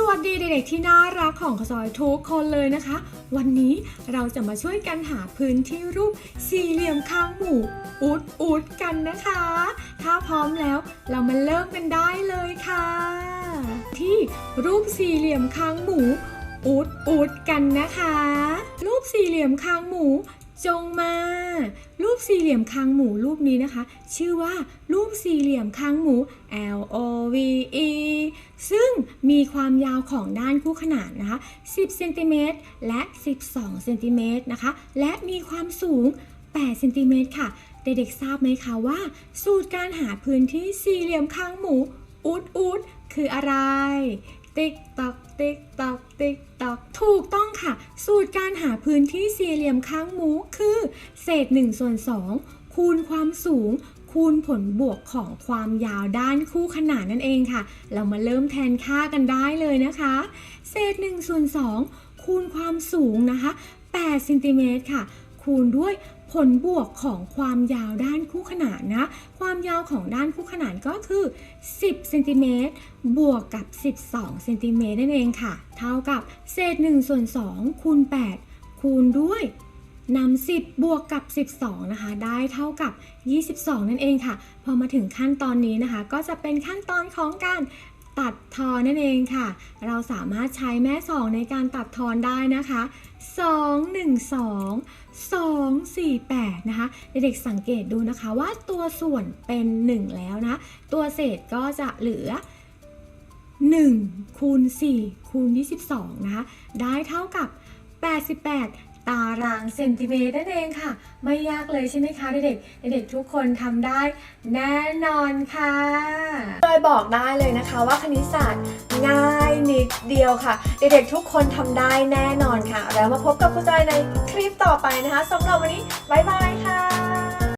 สวัสดีเด็กๆที่น่ารักของขอซอยทุกคนเลยนะคะ วันนี้เราจะมาช่วยกันหาพื้นที่รูปสี่เหลี่ยมข้างหมูอุดอุดกันนะคะ ถ้าพร้อมแล้วเรามาเริ่มกันได้เลยค่ะ ที่รูปสี่เหลี่ยมข้างหมูอุดอุดกันนะคะ รูปสี่เหลี่ยมข้างหมูจงมา รูปสี่เหลี่ยมคางหมูรูปนี้นะคะ ชื่อว่ารูปสี่เหลี่ยมคางหมู L O V E ซึ่งมีความยาวของด้านคู่ขนานนะคะ 10เซนติเมตรและ 12เซนติเมตรนะคะ และมีความสูง 8 เซนติเมตรค่ะ เด็กๆทราบไหมคะว่า สูตรการหาพื้นที่สี่เหลี่ยมคางหมูอุดอุดคืออะไร ติ๊กตอกติ๊กตอกติ๊กตอกถูกต้องค่ะ สูตรการหาพื้นที่สี่เหลี่ยมข้างหมูคือ เศษ1ส่วน2คูณความสูง คูณผลบวกของความยาวด้านคู่ขนานนั่นเองค่ะ เรามาเริ่มแทนค่ากันได้เลยนะคะ เศษ1ส่วน2คูณความสูงนะคะ8เซนติเมตรค่ะ คูณด้วยผลบวกของความยาวด้านคู่ขนานนะ ความยาวของด้านคู่ขนานก็คือ 10เซนติเมตรบวกกับ 12เซนติเมตรนั่นเองค่ะ เท่ากับเศษ1ส่วน2คูณ8คูณด้วย นำ10 บวกกับ 12 นะคะ ได้เท่ากับ 22 นั่นเองค่ะ พอมาถึงขั้นตอนนี้นะคะ ก็จะเป็นขั้นตอนของการตัดทอนนั่นเองค่ะ เราสามารถใช้แม่สองในการตัดทอนได้นะคะ 2 1 2 2 4 8 นะคะ เด็กๆสังเกตดูนะคะว่าตัวส่วนเป็น 1 แล้วนะ ตัวเศษก็จะเหลือ1คูณ4คูณ22 นะคะ ได้เท่ากับ 88 ตารางเซนติเมตรนั่นเองค่ะ ไม่ยากเลยใช่ไหมคะเด็กๆเด็กๆทุกคนทำได้แน่นอนค่ะเลยบอกได้เลยนะคะว่าคณิตศาสตร์ง่ายนิดเดียวค่ะ เด็กๆทุกคนทำได้แน่นอนค่ะ แล้วมาพบกับครูจอยในคลิปต่อไปนะคะสำหรับวันนี้บ๊ายบายค่ะ